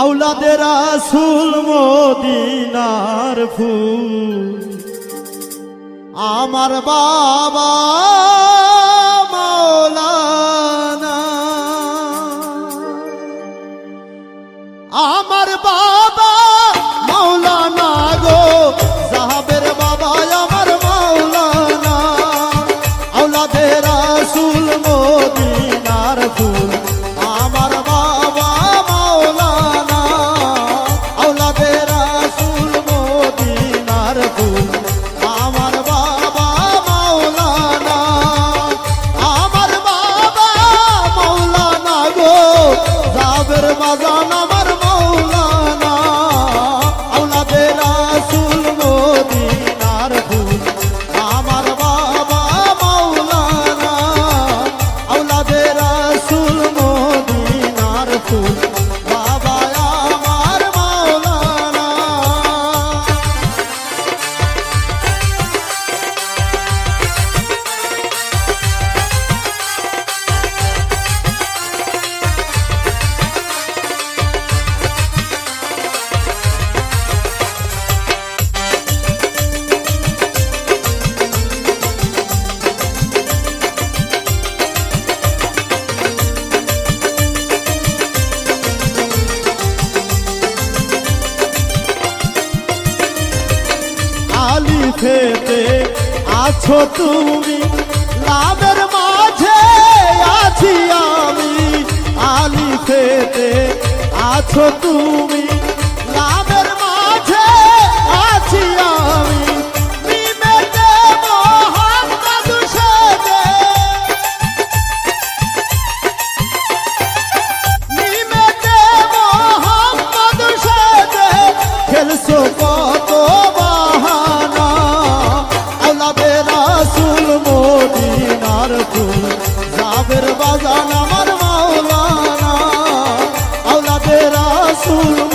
আউলাদের আসুল মদিনার ফুল। আমার বাবা মৌলানা আমার বাবা জানাবা খেতে আছো তুমি লাভের মাঝে আছি আমি আলি খেতে আছো তুমি। রাসুল